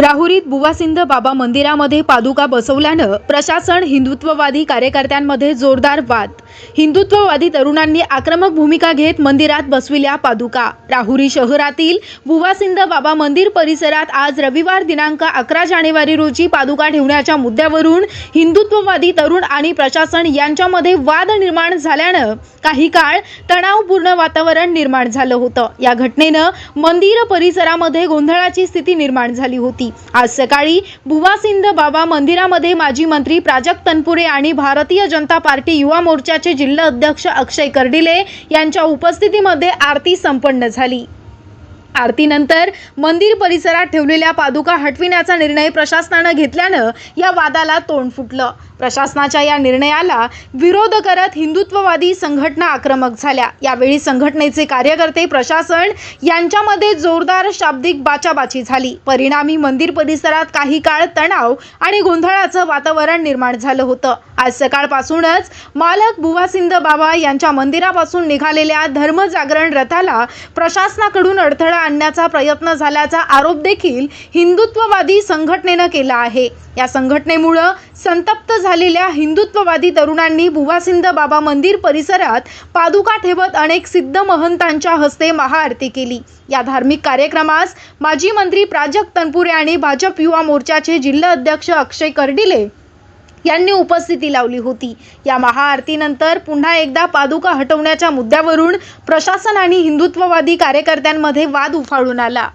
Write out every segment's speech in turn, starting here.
राहुरीत बुवासिंद बाबा मंदिरामध्ये पादुका बसवल्यानं प्रशासन हिंदुत्ववादी कार्यकर्त्यांमध्ये जोरदार वाद हिंदुत्ववादी तरुणांनी आक्रमक भूमिका घेत मंदिरात बसविल्या पादुका. राहुरी शहरातील बुवासिंद बाबा मंदिर परिसरात आज रविवार दिनांक अकरा जानेवारी रोजी पादुका ठेवण्याच्या मुद्द्यावरून हिंदुत्ववादी तरुण आणि प्रशासन यांच्यामध्ये वाद निर्माण झाल्यानं काही काळ तणावपूर्ण वातावरण निर्माण झालं होतं. या घटनेनं मंदिर परिसरामध्ये गोंधळाची स्थिती निर्माण झाली होती. आज सकाळी बुवासिंद बाबा मंदिरामध्ये माजी मंत्री प्राजक्त तनपुरे आणि भारतीय जनता पार्टी युवा मोर्चा पक्षाचे जिल्हा अध्यक्ष अक्षय कर्डिले यांच्या उपस्थितीमध्ये आरती संपन्न झाली. आरतीनंतर मंदिर परिसरात ठेवलेल्या पादुका हटविण्याचा निर्णय प्रशासनानं घेतल्यानं या वादाला तोंड फुटलं. प्रशासनाच्या या निर्णयाला विरोध करत हिंदुत्ववादी संघटना आक्रमक झाल्या. यावेळी संघटनेचे कार्यकर्ते प्रशासन यांच्यामध्ये जोरदार शाब्दिक बाचाबाची झाली. परिणामी मंदिर परिसरात काही काळ तणाव आणि गोंधळाचं वातावरण निर्माण झालं होतं. आज सकाळपासूनच मालक बुवासिंद बाबा यांच्या मंदिरापासून निघालेल्या धर्मजागरण रथाला प्रशासनाकडून अडथळा आणण्याचा प्रयत्न झाल्याचा आरोप देखील हिंदुत्ववादी संघटनेनं केला आहे. या संघटनेमुळं संतप्त झालेल्या हिंदुत्ववादी तरुणांनी भुवासिंद बाबा मंदिर परिसरात पादुका ठेवत अनेक सिद्ध महंतांच्या हस्ते महाआरती केली. या धार्मिक कार्यक्रमास माजी मंत्री प्राजक्त तनपुरे आणि भाजप युवा मोर्चाचे जिल्हा अध्यक्ष अक्षय कर्डिले यांनी उपस्थिती लावली होती. या महाआरतीनंतर पुन्हा एकदा पादुका हटवण्याच्या मुद्द्यावरून प्रशासन आणि हिंदुत्ववादी कार्यकर्त्यांमध्ये वाद उफाळून आला.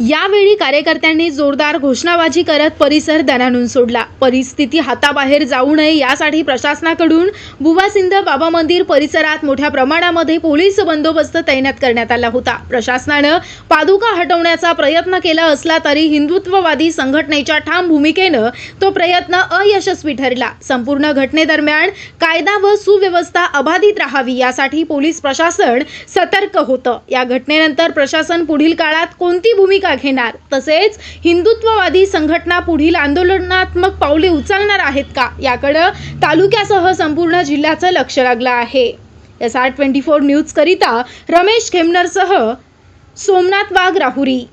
यावेळी कार्यकर्त्यांनी जोरदार घोषणाबाजी करत परिसर दणाणून सोडला. परिस्थिती हाताबाहेर जाऊ नये यासाठी प्रशासनाकडून बुवासिंद बाबा मंदिर परिसरात मोठ्या प्रमाणामध्ये पोलीस बंदोबस्त तैनात करण्यात आला होता. प्रशासनानं पादुका हटवण्याचा प्रयत्न केला असला तरी हिंदुत्ववादी संघटनेच्या ठाम भूमिकेनं तो प्रयत्न अयशस्वी ठरला. संपूर्ण घटनेदरम्यान कायदा व सुव्यवस्था अबाधित राहावी यासाठी पोलीस प्रशासन सतर्क होतं. या घटनेनंतर प्रशासन पुढील काळात कोणती भूमिका भूमिका घेणार. तसेच हिंदुत्ववादी संघटना पुढील आंदोलनात्मक पावले उचलणार आहेत का? याकडं तालुक्यासह संपूर्ण जिल्ह्याचं लक्ष लागलं आहे. एस आर ट्वेंटी फोर न्यूजकरिता रमेश खेमनरसह सोमनाथ वाघ राहुरी.